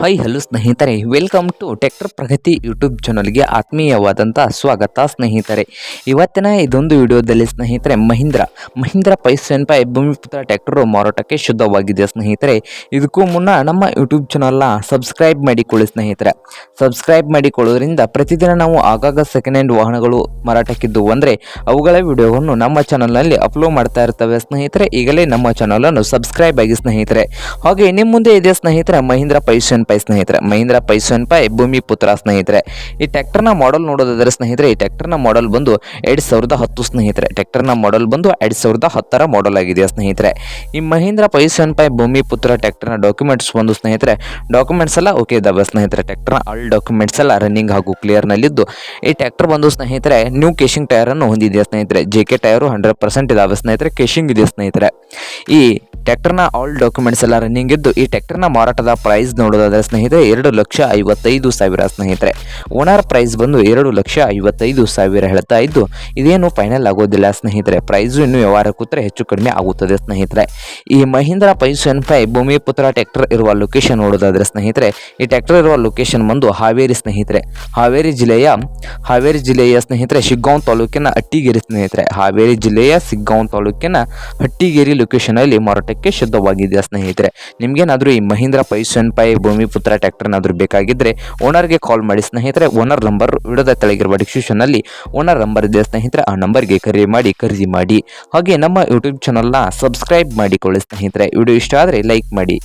Hi hello ಸ್ನೇಹಿತರೆ. Welcome to tractor Pragati YouTube ಚಾನಲ್ಗೆ ಆತ್ಮೀಯವಾದಂಥ ಸ್ವಾಗತ ಸ್ನೇಹಿತರೆ. ಇವತ್ತಿನ ಇದೊಂದು ವಿಡಿಯೋದಲ್ಲಿ ಸ್ನೇಹಿತರೆ, ಮಹೀಂದ್ರ. ಮಹೀಂದ್ರ ಪೈಸೆನ್ ಪೈ ಭೂಮಿಪುತ್ರ ಟ್ಯಾಕ್ಟರು ಮಾರಾಟಕ್ಕೆ ಶುದ್ಧವಾಗಿದೆ ಸ್ನೇಹಿತರೆ. ಇದಕ್ಕೂ ಮುನ್ನ ನಮ್ಮ ಯೂಟ್ಯೂಬ್ ಚಾನಲ್ನ ಸಬ್ಸ್ಕ್ರೈಬ್ ಮಾಡಿಕೊಳ್ಳಿ ಸ್ನೇಹಿತರೆ. ಸಬ್ಸ್ಕ್ರೈಬ್ ಮಾಡಿಕೊಳ್ಳೋದ್ರಿಂದ ಪ್ರತಿದಿನ ನಾವು ಆಗಾಗ ಸೆಕೆಂಡ್ ಹ್ಯಾಂಡ್ ವಾಹನಗಳು ಮಾರಾಟಕ್ಕಿದ್ದು ಅಂದರೆ ಅವುಗಳ ವಿಡಿಯೋವನ್ನು ನಮ್ಮ ಚಾನಲ್ನಲ್ಲಿ ಅಪ್ಲೋಡ್ ಮಾಡ್ತಾ ಇರ್ತವೆ ಸ್ನೇಹಿತರೆ. ಈಗಲೇ ನಮ್ಮ ಚಾನಲನ್ನು ಸಬ್ಸ್ಕ್ರೈಬ್ ಆಗಿ ಸ್ನೇಹಿತರೆ. ಹಾಗೆ ನಿಮ್ಮ ಮುಂದೆ ಇದೆ ಸ್ನೇಹಿತರೆ, ಮಹೀಂದ್ರ ಪೈಸೆನ್ ಪೈ ಸ್ನೇಹಿತರೆ, ಮಹೀಂದ್ರ ಪೈಸನ್ ಪೈ, ಭೂಮಿ ಪುತ್ರ ಸ್ನೇಹಿತರೆ. ಈ ಟ್ರ್ಯಾಕ್ಟರ್ನ ಮಾಡೆಲ್ ನೋಡೋದಾದ್ರೆ ಸ್ನೇಹಿತರೆ, ಈ ಟ್ಯಾಕ್ಟರ್ನ ಮಾಡೆಲ್ ಬಂದು ಎರಡು ಸಾವಿರದ ಹತ್ತು ಸ್ನೇಹಿತರೆ. ಟ್ರ್ಯಾಕ್ಟರ್ನ ಮಾಡೆಲ್ ಬಂದು ಎರಡು ಸಾವಿರದ ಹತ್ತರ ಮಾಡೆಲ್ ಆಗಿದೆ ಸ್ನೇಹಿತರೆ. ಈ ಮಹೀಂದ್ರ ಪೈಸನ್ ಪೈ, ಭೂಮಿ ಪುತ್ರ ಟ್ಯಾಕ್ಟರ್ನ ಡಾಕ್ಯುಮೆಂಟ್ಸ್ ಬಂದು ಸ್ನೇಹಿತರೆ ಡಾಕ್ಯುಮೆಂಟ್ಸ್ ಎಲ್ಲ ಓಕೆ ಇದ್ದಾವೆ ಸ್ನೇಹಿತರೆ. ಟ್ಯಾಕ್ಟರ್ನ ಆಲ್ ಡಾಕ್ಯುಮೆಂಟ್ಸ್ ಎಲ್ಲ ರನ್ನಿಂಗ್ ಹಾಗೂ ಕ್ಲಿಯರ್ನಲ್ಲಿದ್ದು ಈ ಟ್ಯಾಕ್ಟರ್ ಬಂದು ಸ್ನೇಹಿತರೆ ನ್ಯೂ ಕೇಶಿಂಗ್ ಟೈರನ್ನು ಹೊಂದಿದೆ ಸ್ನೇಹಿತರೆ. J K tyre hundred percent ಇದಾವೆ ಸ್ನೇಹಿತರೆ ಕೇಶಿಂಗ್ ಇದೆ ಸ್ನೇಹಿತರೆ. ಈ ಟ್ಯಾಕ್ಟರ್ನ ಆಲ್ ಡಾಕ್ಯುಮೆಂಟ್ಸ್ ಎಲ್ಲ ರನ್ನಿಂಗ್ ಇದ್ದು, ಈ ಟ್ಯಾಕ್ಟರ್ನ ಮಾರಾಟದ ಪ್ರೈಸ್ ನೋಡೋದಾದ್ರೆ ಸ್ನೇಹಿತರೆ, ಎರಡು ಲಕ್ಷ ಐವತ್ತೈದು ಸಾವಿರ ಸ್ನೇಹಿತರೆ. ಓನರ್ ಪ್ರೈಸ್ ಬಂದು ಎರಡು ಲಕ್ಷ ಐವತ್ತೈದು ಸಾವಿರ ಹೇಳ್ತಾ ಇದ್ದು, ಇದೇನು ಫೈನಲ್ ಆಗೋದಿಲ್ಲ ಸ್ನೇಹಿತರೆ. ಪ್ರೈಸು ಇನ್ನು ವ್ಯವಹಾರ ಕೂತ್ರೆ ಹೆಚ್ಚು ಕಡಿಮೆ ಆಗುತ್ತದೆ ಸ್ನೇಹಿತರೆ. ಈ ಮಹೀಂದ್ರ ಪೈಸನ್ ಫೈ ಭೂಮಿಪುತ್ರ ಟ್ರ್ಯಾಕ್ಟರ್ ಇರುವ ಲೊಕೇಶನ್ ನೋಡೋದಾದರೆ ಸ್ನೇಹಿತರೆ, ಈ ಟ್ರ್ಯಾಕ್ಟರ್ ಇರುವ ಲೊಕೇಶನ್ ಬಂದು ಹಾವೇರಿ ಸ್ನೇಹಿತರೆ. ಹಾವೇರಿ ಜಿಲ್ಲೆಯ ಹಾವೇರಿ ಜಿಲ್ಲೆಯ ಸ್ನೇಹಿತರೆ, ಶಿಗ್ಗಾಂವ್ ತಾಲೂಕಿನ ಅಟ್ಟಿಗೇರಿ ಸ್ನೇಹಿತರೆ. ಹಾವೇರಿ ಜಿಲ್ಲೆಯ ಸಿಗ್ಗಾಂವ್ ತಾಲೂಕಿನ ಹಟ್ಟಿಗೇರಿ ಲೊಕೇಶನ್ ಅಲ್ಲಿ ಮಾರಾಟಕ್ಕೆ ಶುದ್ಧವಾಗಿದೆ ಸ್ನೇಹಿತರೆ. ನಿಮಗೇನಾದರೂ ಈ ಮಹೀಂದ್ರ ಪೈಸನ್ ಪೈ ಭೂಮಿಪುತ್ರ ಟ್ರ್ಯಾಕ್ಟರ್ನಾದ್ರೂ ಬೇಕಾಗಿದ್ದರೆ ಓನರ್ಗೆ ಕಾಲ್ ಮಾಡಿ ಸ್ನೇಹಿತರೆ ಓನರ್ ನಂಬರ್ ವಿಡೋದ ತೆಳಗಿರುವ ಡಿಸ್ಕ್ರಿಪ್ಷನ್ನಲ್ಲಿ ಓನರ್ ನಂಬರ್ ಇದೆ ಸ್ನೇಹಿತರೆ, ಆ ನಂಬರ್ಗೆ ಕರೆ ಮಾಡಿ, ಖರೀದಿ ಮಾಡಿ. ಹಾಗೆ ನಮ್ಮ ಯೂಟ್ಯೂಬ್ ಚಾನಲ್ನ ಸಬ್ಸ್ಕ್ರೈಬ್ ಮಾಡಿಕೊಳ್ಳಿ ಸ್ನೇಹಿತರೆ. ವಿಡಿಯೋ ಇಷ್ಟ ಆದರೆ ಲೈಕ್ ಮಾಡಿ.